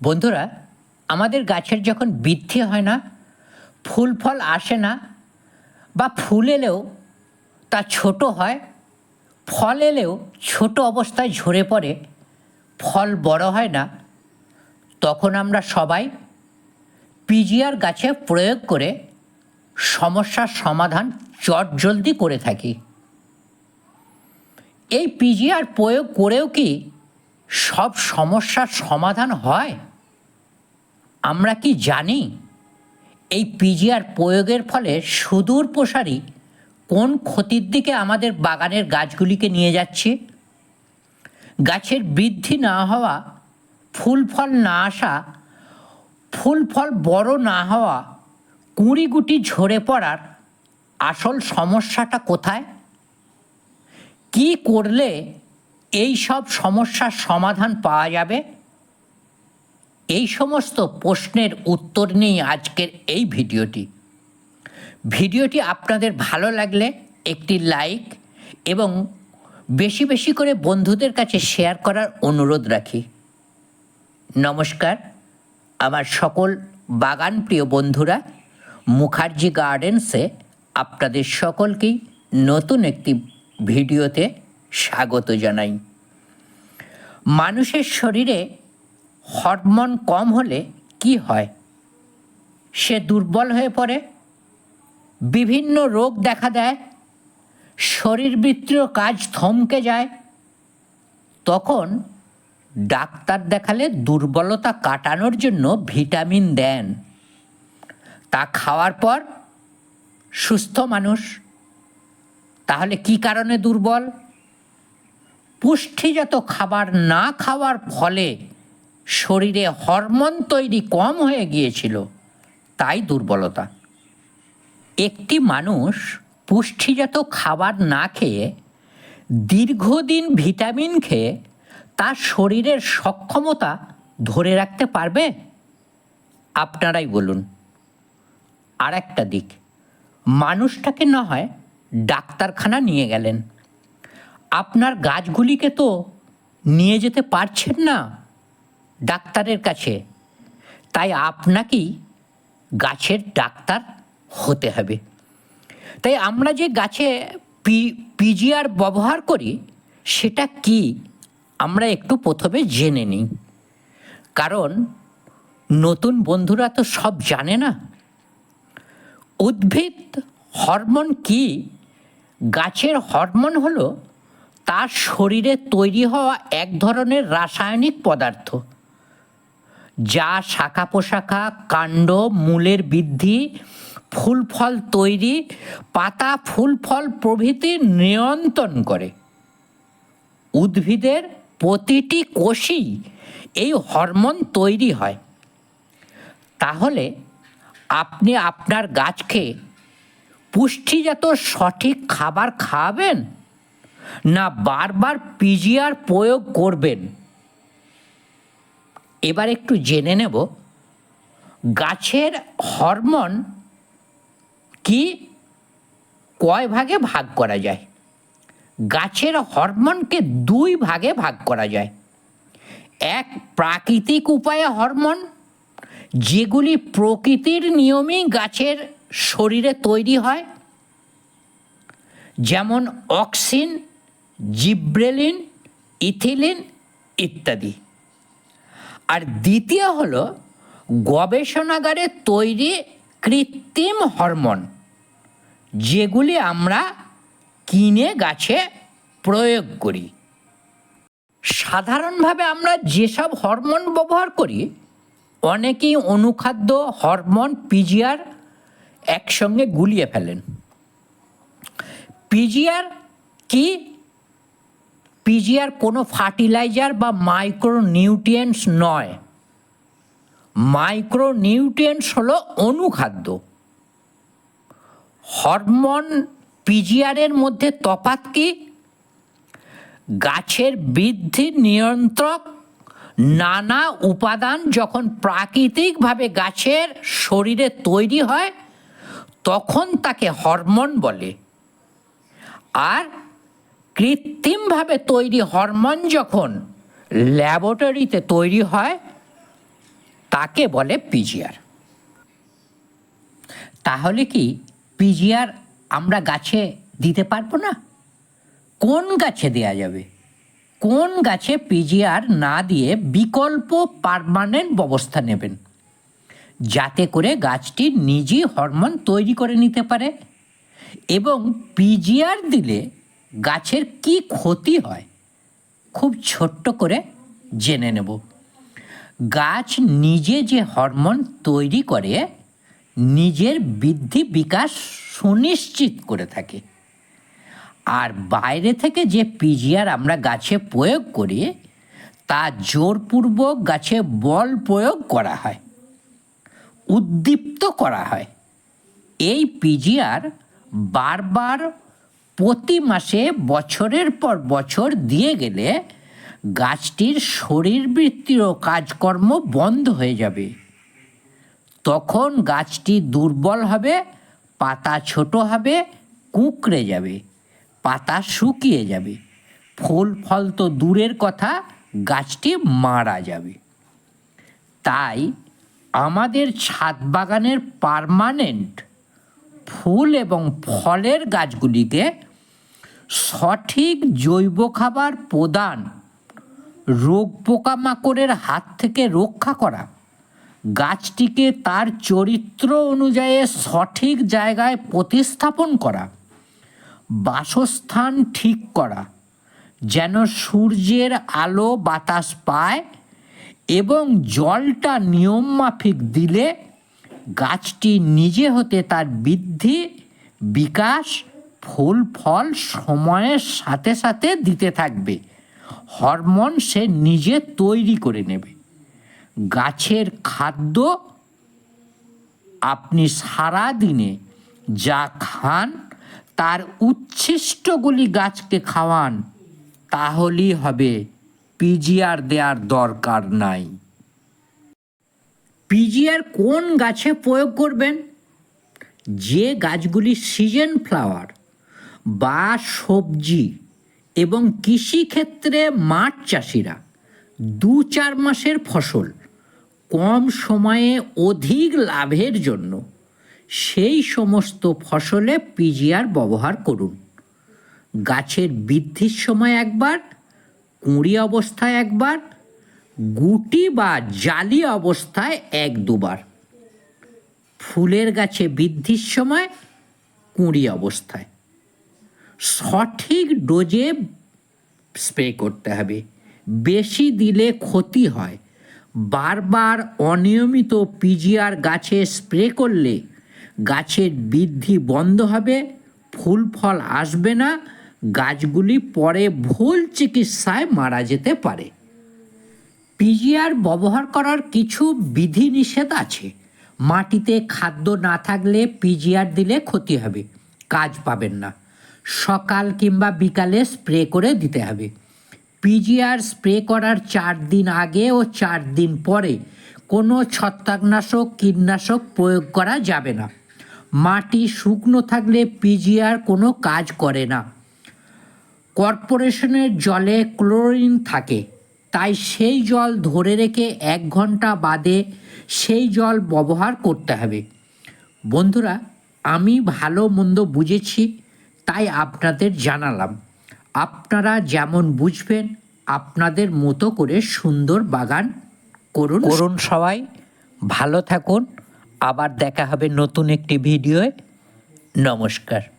বন্ধুরা, আমাদের গাছের যখন বৃদ্ধি হয় না, ফুল ফল আসে না, বা ফুল এলেও তা ছোট হয়, ফল এলেও ছোট অবস্থায় ঝরে পড়ে, ফল বড় হয় না, তখন আমরা সবাই পিজিআর গাছে প্রয়োগ করে সমস্যার সমাধান চটজলদি করে থাকি। এই পিজিআর প্রয়োগ করেও কি সব সমস্যার সমাধান হয়? আমরা কি জানি? এই পিজিআর প্রয়োগের ফলে সুদূর প্রসারী কোন ক্ষতির দিকে আমাদের বাগানের গাছগুলিকে নিয়ে যাচ্ছে? গাছের বৃদ্ধি না হওয়া, ফুল ফল না আসা, ফুল ফল বড় না হওয়া, কুঁড়ি গুটি ঝরে পড়ার আসল সমস্যাটা কোথায়? কি করলে এই সব সমস্যার সমাধান পাওয়া যাবে? এই সমস্ত প্রশ্নের উত্তর নিয়ে আজকের এই ভিডিওটি। ভিডিওটি আপনাদের ভালো লাগলে একটি লাইক এবং বেশি বেশি করে বন্ধুদের কাছে শেয়ার করার অনুরোধ রাখি। নমস্কার, আমার সকল বাগান প্রিয় বন্ধুরা, মুখার্জি গার্ডেন্সে আপনাদের সকলকেই নতুন একটি ভিডিওতে স্বাগত জানাই। মানুষের শরীরে হরমোন কম হলে কি হয়? সে দুর্বল হয়ে পড়ে। বিভিন্ন রোগ দেখা দেয়। শরীরবৃত্তীয় কাজ থমকে যায়। তখন ডাক্তার দেখালে দুর্বলতা কাটানোর জন্য ভিটামিন দেন। তা খাওয়ার পর সুস্থ মানুষ। তাহলে কি কারণে দুর্বল? পুষ্টিজাত খাবার না খাওয়ার ফলে শরীরে হরমোন তৈরি কম হয়ে গিয়েছিল, তাই দুর্বলতা। একটি মানুষ পুষ্টিজাত খাবার না খেয়ে দীর্ঘদিন ভিটামিন খেয়ে তার শরীরের সক্ষমতা ধরে রাখতে পারবে? আপনারাই বলুন। আর একটা দিক, মানুষটাকে না হয় ডাক্তারখানা নিয়ে গেলেন। আপনার গাছগুলিকে তো নিয়ে যেতে পারছেন না। ডাক্তারের কাছে। তাই আপনাকেই গাছের ডাক্তার হতে হবে। তাই আমরা যে গাছে পি পিজিআর ব্যবহার করি, সেটা কি আমরা একটু প্রথমে জেনে নিই। কারণ নতুন বন্ধুরা তো সব জানে না। উদ্ভিদ হরমোন কি? গাছের হরমোন হলো তার শরীরে তৈরি হওয়া এক ধরনের রাসায়নিক পদার্থ। যা শাখা পোশাখা, কাণ্ড, মূলের বৃদ্ধি, ফুল ফল তৈরি, পাতা, ফুল ফল প্রভৃতি নিয়ন্ত্রণ করে। উদ্ভিদের প্রতিটি কোষেই এই হরমোন তৈরি হয়। তাহলে আপনি আপনার গাছকে পুষ্টিজাত সঠিক খাবার খাওয়াবেন না বারবার পিজিআর প্রয়োগ করবেন? এবার একটু জেনে নেব, গাছের হরমোন কি, কয় ভাগে ভাগ করা যায়? গাছের হরমোনকে দুই ভাগে ভাগ করা যায়। এক প্রাকৃতিক উপায়ে হরমোন, যেগুলি প্রকৃতির নিয়মেই গাছের শরীরে তৈরি হয়, যেমন অক্সিন, জিব্রেলিন, ইথিলিন ইত্যাদি। আর দ্বিতীয় হলো গবেষণাগারে তৈরি কৃত্রিম হরমোন, যেগুলি আমরা কিনে গাছে প্রয়োগ করি। সাধারণভাবে আমরা যেসব হরমোন ব্যবহার করি, অনেকেই অনুখাদ্য হরমোন পিজিআর একসঙ্গে গুলিয়ে ফেলেন। পিজিআর কি? পিজিআর কোনো ফার্টিলাইজার বা মাইক্রো নিউট্রিয়েন্টস নয়। মাইক্রো নিউট্রিয়েন্টস হলো অনুখাদ্য। হরমোন পিজিআরের মধ্যে তফাত কি? গাছের বৃদ্ধি নিয়ন্ত্রক, নানা উপাদান যখন প্রাকৃতিকভাবে গাছের শরীরে তৈরি হয়, তখন তাকে হরমোন বলে। আর কৃত্রিমভাবে তৈরি হরমোন যখন ল্যাবরেটরিতে তৈরি হয়, তাকে বলে পিজিআর। তাহলে কি পিজিআর আমরা গাছে দিতে পারব না? কোন গাছে দেয়া যাবে? কোন গাছে পিজিআর না দিয়ে বিকল্প পারমানেন্ট ব্যবস্থা নেবেন? যাতে করে গাছটি নিজেই হরমোন তৈরি করে নিতে পারে এবং পিজিআর দিলে গাছের কি ক্ষতি হয় খুব ছোট্ট করে জেনে নেব। গাছ নিজে যে হরমোন তৈরি করে, নিজের বৃদ্ধি বিকাশ সুনিশ্চিত করে থাকে। আর বাইরে থেকে যে পিজিআর আমরা গাছে প্রয়োগ করি, তা জোরপূর্বক গাছে বল প্রয়োগ করা হয়, উদ্দীপ্ত করা হয়। এই পিজিআর বারবার প্রতি মাসে বছরের পর বছর দিয়ে গেলে গাছটির শরীরবৃত্তির কাজকর্ম বন্ধ হয়ে যাবে। তখন গাছটি দুর্বল হবে, পাতা ছোট হবে, কুঁকড়ে যাবে, পাতা শুকিয়ে যাবে। ফুল ফল তো দূরের কথা, গাছটি মারা যাবে। তাই আমাদের ছাদ বাগানের পার্মানেন্ট ফুল এবং ফলের গাছগুলিকে সঠিক জৈব খাবার প্রদান, রোগ পোকামাকড়ের হাত থেকে রক্ষা করা, গাছটিকে তার চরিত্র অনুযায়ী সঠিক জায়গায় প্রতিস্থাপন করা, বাসস্থান ঠিক করা, যেন সূর্যের আলো বাতাস পায় এবং জলটা নিয়মমাফিক দিলে গাছটি নিজে হতে তার বৃদ্ধি, বিকাশ ফুল, ফল সময়ের সাথে সাথে দিতে থাকবে। হরমোন সে নিজে তৈরি করে নেবে। গাছের খাদ্য আপনি সারা দিনে যা খান, তার উচ্ছিষ্টগুলি গাছকে খাওয়ান, তাহলেই হবে। পিজিআর দেওয়ার দরকার নাই। পিজিআর কোন গাছে প্রয়োগ করবেন? যে গাছগুলি সিজন ফ্লাওয়ার বা সবজি এবং কৃষিক্ষেত্রে মাঠ চাষিরা দু চার মাসের ফসল কম সময়ে অধিক লাভের জন্য সেই সমস্ত ফসলে পিজিআর ব্যবহার করুন। গাছের বৃদ্ধির সময় একবার, কুঁড়ি অবস্থায় একবার, গুটি বা জালি অবস্থায় এক দুবার। ফুলের গাছে বৃদ্ধির সময় কুঁড়ি অবস্থায়। সঠিক ডোজে স্প্রে করতে হবে। বেশি দিলে ক্ষতি হয়। বারবার অনিয়মিত পিজিআর গাছে স্প্রে করলে গাছের বৃদ্ধি বন্ধ হবে, ফুল ফল আসবে না, গাছগুলি পরে ভুল চিকিৎসায় মারা যেতে পারে। পিজিআর ব্যবহার করার কিছু বিধিনিষেধ আছে। মাটিতে খাদ্য না থাকলে পিজিআর দিলে ক্ষতি হবে। কাজ পাবেন না। সকাল কিংবা বিকালে স্প্রে করে দিতে হবে। পিজিআর স্প্রে করার চার দিন আগে ও চার দিন পরে কোনো ছত্রাকনাশক, কীটনাশক প্রয়োগ করা যাবে না। মাটি শুকনো থাকলে পিজিআর কোনো কাজ করে না। কর্পোরেশনের জলে ক্লোরিন থাকে, তাই সেই জল ধরে রেখে এক ঘণ্টা বাদে সেই জল ব্যবহার করতে হবে। বন্ধুরা, আমি ভালো মন্দ বুঝেছি। তাই আপনাদের জানালাম। আপনারা যেমন বুঝবেন, আপনাদের মতো করে সুন্দর বাগান করুন। করুন সবাই, ভালো থাকুন। আবার দেখা হবে নতুন একটি ভিডিওয়। নমস্কার।